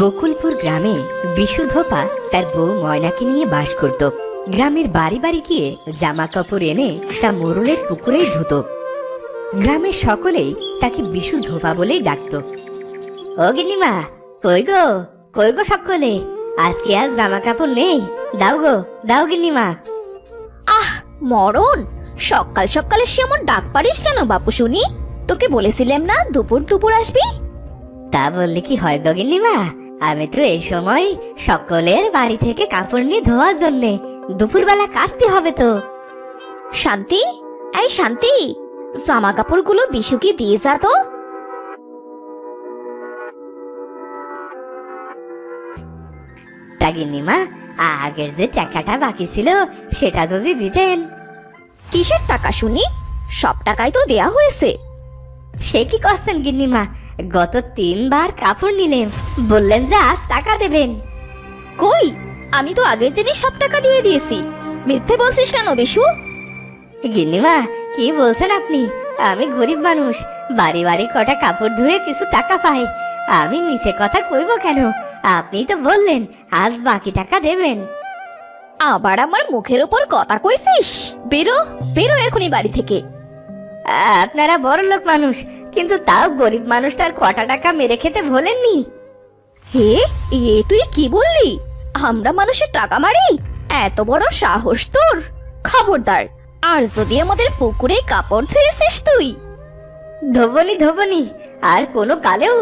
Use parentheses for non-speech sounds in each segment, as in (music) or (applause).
বকুলপুর গ্রামে বিশুধপা তার বউ ময়নাকে নিয়ে বাস করত। গ্রামের বাড়ি বাড়ি গিয়ে জামা কাপড় এনে তা মোরলের পুকুরেই ধুত। গ্রামের সকলেই তাকে বিশুধপা বলেই ডাকত। ও গিন্নিমা কই গো? কই গো সকলে? আজকে আর জামা কাপড় নেই। দাও গো দাও গিন্নিমা। আহ মরণ! সকাল সকালে সে আমার ডাক পারিস কেন বাপু শুনি? তোকে বলেছিলাম না দুপুর দুপুর আসবি? তা বললে কি হয় গো গিন্নিমা? আমি তো এই সময় সকলের বাড়ি থেকে কাপড় নিয়ে ধোয়ার জন্যে দুপুরবেলা কাচতে হবে তো। শান্তি? এই শান্তি জামা কাপড়গুলো বিশুকে দিয়ে যা তো। আগের যে টাকাটা বাকি ছিল সেটা যদি দিতেন। কিসের টাকা শুনি? সব টাকাই তো দেয়া হয়েছে। সে কি করছেন গিন্নিমা? গত তিনবার কাপড় নিলেন। বললেন যে আজ টাকা দেবেন। কই? আমি তো আগের দিনই সব টাকা দিয়ে দিয়েছি। মিথ্যে বলছিস কেন বিশু? গিন্নিমা কি বলছেন আপনি? আমি গরিব মানুষ। বাড়ি বাড়ি কটা কাপড় ধুয়ে কিছু টাকা পাই। আমি মিছে কথা কইব কেন? আপনি তো বললেন আজ বাকি টাকা দেবেন। আবার আমার মুখের ওপর কথা কইছিস? বেরো বেরো এখনই বাড়ি থেকে। আপনারা বড় লোক মানুষ। কিন্তু তাও গরিব মানুষটার কটা টাকা মেরে খেতে ভোলেননি। হে এ তুই কি বললি? আমরা মানুষের টাকা মারি? এত বড় সাহস তোর। খবরদার আর যদি আমাদের পুকুরে কাপড় ধুয়েছিস তুই? ধবনি ধবনি আর কোনো কালেও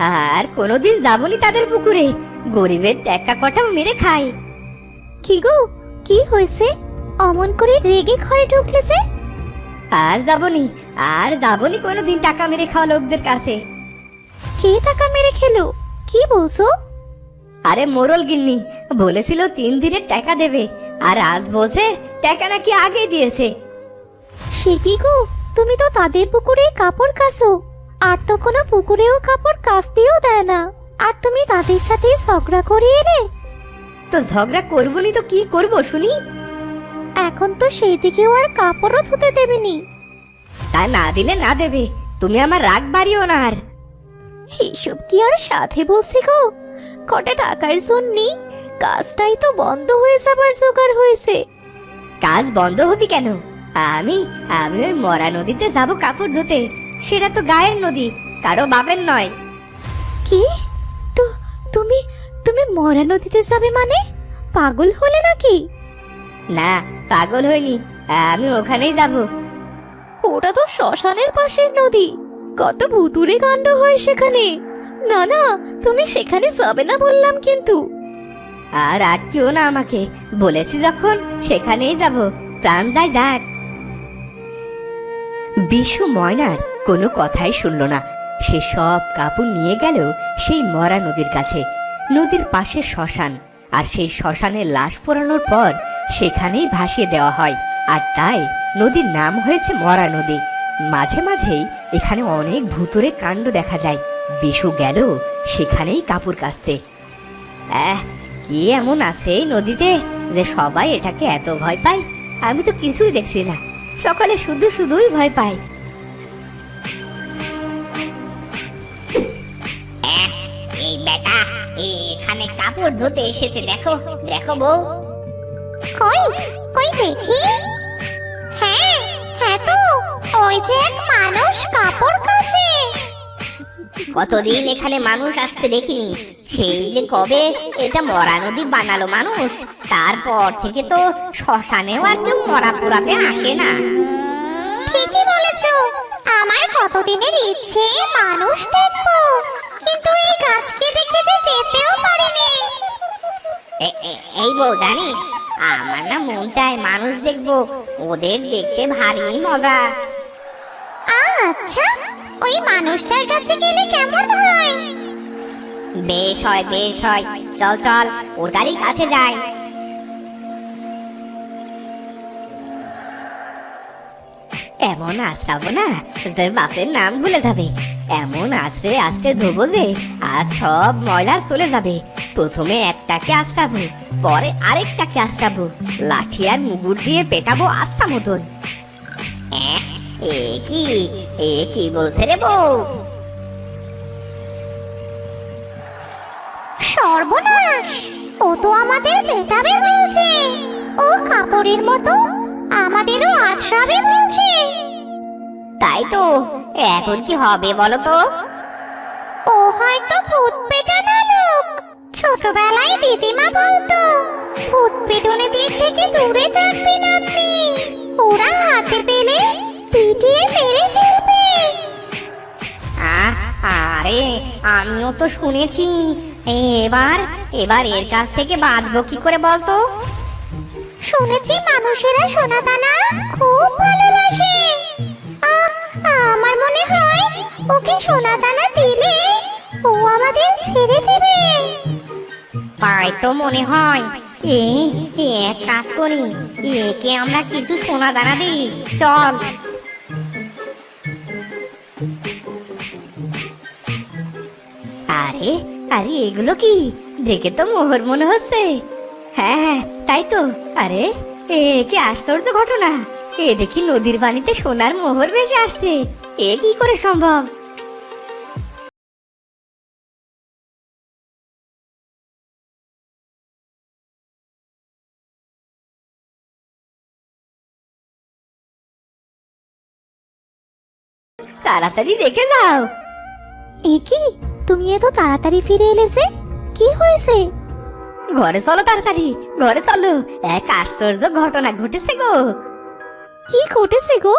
আর কোনোদিন যাবনি তাদের পুকুরে। গরিবের টাকা কটাও মেরে খায়। কি গো কি হয়েছে? অমন করে রেগে ঘরে ঢুকলে যে? আর যাবনি আর যাবনি কোনোদিন টাকা মেরে খাওয়া লোকদের কাছে। কে টাকা মেরে খেলো? কি বলছো? আরে মোরল গিন্নি বলেছিল তিন দিনের টাকা দেবে আর আজ বসে টাকা নাকি আগে দিয়েছে। সে কি গো তুমি তো তাদের পুকুরে কাপড় কাচো আর তো কোনো পুকুরেও কাপড় কাচতেও দেয় না। আর তুমি তাদের সাথে ঝগড়া করে এলে? তো ঝগড়া করবনি তো কি করব শুনি? এখন তো সেই দিকেও আর কাপড়ও ধুতে দেবেনি। তা না দিলে না দেবে তুমি আমার রাগ বাড়িও না আর। এইসব কি আর সাথে বলছি গো? কটা টাকার জন্যে কাজটাই তো বন্ধ হয়ে যাবার জোগাড় হয়েছে। কাজ বন্ধ হবি কেন? আমি আমি ওই মরা নদীতে যাব কাপড় ধুতে। সেটা তো গায়ের নদী কারও বাপের নয়। কি? তো তুমি তুমি মরা নদীতে যাবে মানে? পাগল হলে নাকি? না পাগল হয়নি আমি ওখানেই যাব। ওটা তো শ্মশানের পাশের নদী কত ভুতুরে কাণ্ড হয় সেখানে। না না তুমি সেখানে যাবে না বললাম কিন্তু। আর আটকিও না আমাকে বলেছি যখন সেখানেই যাব প্রাণ যায় যাক। বিশু ময়নার কোনো কথাই শুনল না। সে সব কাপড় নিয়ে গেল সেই মরা নদীর কাছে। নদীর পাশে শ্মশান, আর সেই শ্মশানের লাশ পোড়ানোর পর সেখানেই ভাসিয়ে দেওয়া হয়। আর তাই নদীর নাম হয়েছে মরা নদী। মাঝে মাঝেই এখানে অনেক ভুতুরে কাণ্ড দেখা যায়। বিশু গেল সেখানেই কাপড় কাচতে। আহ, কি এমন আছে এই নদীতে যে সবাই এটাকে এত ভয় পায়? আমি তো কিছুই দেখছি না। সকালে শুধু শুধুই ভয় পায়। এখানে কাপড় ধুতে এসেছে দেখো দেখো বউ। কই কই দেখি? হ্যাঁ হ্যাঁ তো ওই যে এক মানুষ কাপড় কাচে। কতদিন এখানে মানুষ আসতে দেখিনি। সেই যে কবে এটা মরা নদী বানালো মানুষ তারপর থেকে তো শ্মশানেও আর কেউ মরা পোড়াতে আসে না। ঠিকই বলেছ আমার কতদিনের ইচ্ছে মানুষ দেখব। কিন্তু এই গাছকে দেখে যে যেতেও পারিনি। এই বউ জানিস আমার না মন চায় মানুষ দেখব ওদের দেখতে ভারী মজা। আচ্ছা ওই মানুষটার কাছে গেলে কেমন হয়? বেশ হয় বেশ হয় চল চল ওটারই কাছে যাই। এমন আশ্রাবো না যে বাপের নাম ভুলে যাবে। এমন আশ্রে আশ্রে ধোবো যে আজ সব ময়লা চলে যাবে। প্রথমে একটাকে আশ্রাবো পরে আরেকটাকে আশ্রাবো। লাঠি আর মুগুর দিয়ে পেটাবো আস্থা মতন। এ, কি এ কি বলছে রে বউ? সর্বনাশ! ও তো আমাদের পেটাবে ও কাপড়ের মতো আমাদেরও আছড়াবে তাই তো। এখন কি হবে বলো তো? ও হয়তো ভূত পেটানো লোক। ছোটবেলায় দিদিমা বলতো ভূত পেটনে দিক থেকে দূরে থাকবেন আপনি। ওরা হাতে পেলে পিটিয়ে মেরে ফেলবে। আরে আমিও তো শুনেছি। এবার এবার এর কাছ থেকে বাঁচবো কি করে বলতো? শুনেছি মানুষেরা সোনা দানা খুব ভালোবাসে। আমার মনে হয় ওকে সোনা দানা দিলে ও আমাদের ছেড়ে দেবে। তাই তো মনে হয়। এ এক কাজ করি, একে আমরা কিছু সোনা দানা দিই। চল। আরে আরে, এগুলো কি? দেখে তো মোহর মনে হচ্ছে। হ্যাঁ হ্যাঁ তাই তো। আরে এ, কি আশ্চর্য ঘটনা। এ দেখি নদীর পানিতে সোনার মোহর ভেসে আসছে। এ কি করে সম্ভব? তাড়াতাড়ি দেখে যাও এ কি? তুমি এত তাড়াতাড়ি ফিরে এলে যে? কি হয়েছে? ঘরে চলো তাড়াতাড়ি ঘরে চলো। এক আশ্চর্য ঘটনা ঘটেছে গো। কি ঘটেছে গো?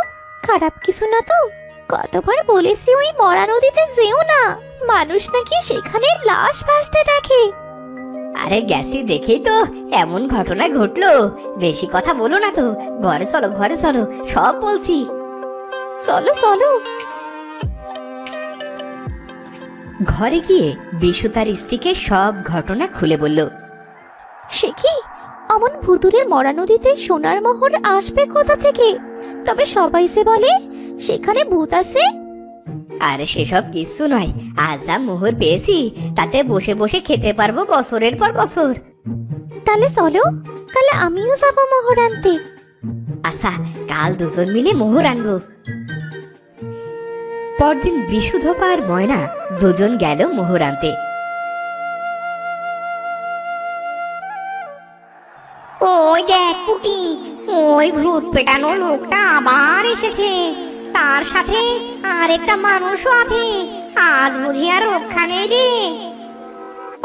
খারাপ কিছু না তো? কতবার বলেছি ওই মরা নদীতে যেও না। মানুষ নাকি সেখানে লাশ ভাসতে দেখে। আরে গেছি দেখেই তো এমন ঘটনা ঘটলো। বেশি কথা বলো না তো। ঘরে চলো ঘরে চলো। সব বলছি। চলো চলো। ঘরে গিয়ে বিশু তার স্ত্রীকে সব ঘটনা খুলে বলল। সে কি? অমন ভুতুরে মরা নদীতে সোনার মোহর আসবে কোথা থেকে? তবে সবাই সে বলে সেখানে ভূত আছে। আরে সেসব কিছু নয়। আজ যা মোহর পেয়েছি তাতে বসে বসে খেতে পারব বছরের পর বছর। তাহলে চলো তাহলে আমিও যাব মোহর আনতে। আচ্ছা কাল দুজন মিলে মোহর আনব। পরদিন বিশুধপা আর ময়না দুজন গেল মোহর আনতে। ওই দেখ পুটি ওই ভূত পেটানো লোকটা আবার এসেছে। তার সাথে আরেকটা মানুষও আছে আজ বুঝি আর রক্ষা নেই রে।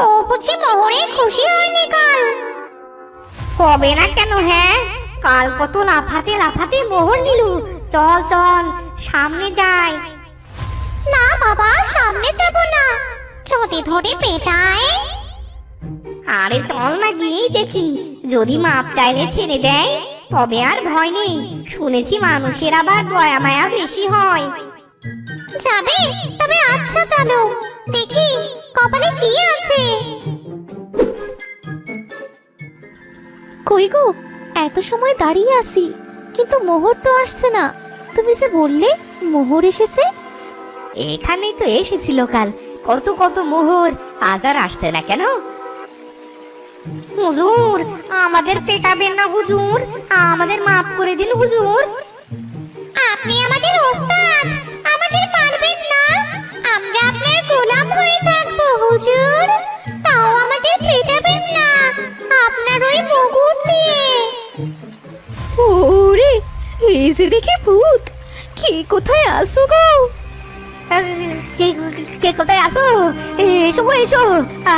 ও বুঝি মোহরে খুশি হয়নি কাল। কবে না কেন হ্যাঁ? কাল কত লাফাতে লাফাতে মোহর নিল। চল চল সামনে যাই। না বাবা সামনে যাব না। যদি ধরে পেটায়। আরে চল না গিয়েই দেখি। যদি মাপ চাইলে ছেড়ে দেয় তবে আর ভয় নেই। শুনেছি মানুষের আবার দয়া মায়া বেশি হয়। যাবে তবে আচ্ছা চলো। দেখি কপালে কি আছে? কই গো এত সময় দাঁড়িয়ে আছি কিন্তু মোহর তো আসছে না। তুমি যে বললে মোহর এসেছে? এখানেই তো এসেছিল কাল। কত কত মোহর আজ আর আসছে না কেন? হুজুর আমাদের পেটাবেন না হুজুর আমাদের মাফ করে দিন হুজুর। আপনি আমাদের ওস্তাদ আমাদের মারবেন না। আমরা আপনার গোলাম হয়ে থাকব হুজুর তাও আমাদের পেটাবেন না আপনার ওই মুকুট দিয়ে ওরে এই যে দেখি ভূত কে কোথায় আসো গো? কে কে কোথায় আসো এসো এসো।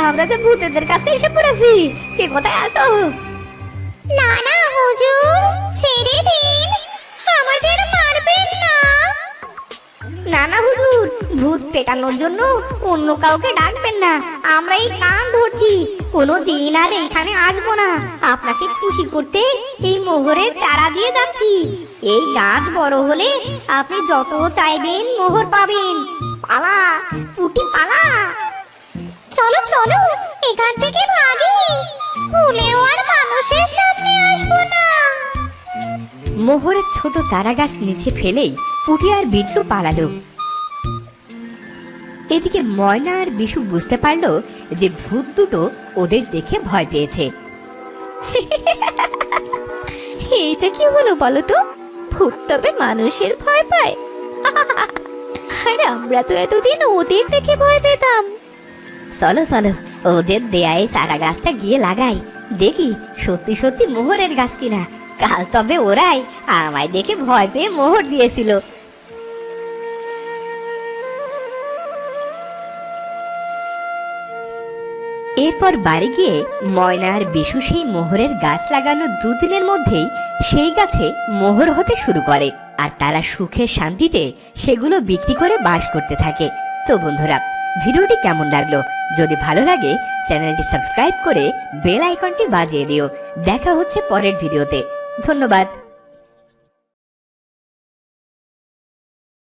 আমরা যে ভূতেদের কাছে এসে পড়েছি। কে কোথায় আসো না না হুজুর ছেড়ে দিন। আমাদের মারবেন না। না না হুজুর ভূত পেটানোর জন্য অন্য কাউকে ডাকবেন না। আমরা এই কান ধরছি। কোনো দিন আর এখানে আসব না। আপনাকে খুশি করতে এই মোহরের চারা দিয়ে যাচ্ছি। এই গাছ বড় হলে আপনি যত চাইবেন মোহর পাবেন। পালা পুটি পালা। চলো চলো এখান থেকে ভাগি। ভুলেও আর মানুষের সামনে আসব না। মোহরের ছোট চারা গাছ নিচে ফেলেই পুটি আর বিটলু পালালো। এদিকে ময়না আর বিশু বুঝতে পারল যে ভূত দুটো ওদের দেখে ভয় পেয়েছে। এইটা কি হলো বলো তো? ভূত তবে মানুষের ভয় পায়। (laughs) আর আমরা তো এতদিন ওদের দেখে ভয় পেতাম। চলো চলো, ওদের দেয়ায় চারা গাছটা গিয়ে লাগাই। দেখি সত্যি সত্যি মোহরের গাছ কিনা। কাল তবে ওরাই আমায় দেখে ভয় পেয়ে মোহর দিয়েছিল। এরপর বাড়ি গিয়ে ময়না আর বিশু সেই মোহরের গাছ লাগানো দুদিনের মধ্যেই সেই গাছে মোহর হতে শুরু করে। আর তারা সুখে শান্তিতে সেগুলো বিক্রি করে বাস করতে থাকে। তো বন্ধুরা, ভিডিওটি কেমন লাগল? যদি ভালো লাগে, চ্যানেলটি সাবস্ক্রাইব করে বেল আইকনটি বাজিয়ে দিও। দেখা হচ্ছে পরের ভিডিওতে। ধন্যবাদ।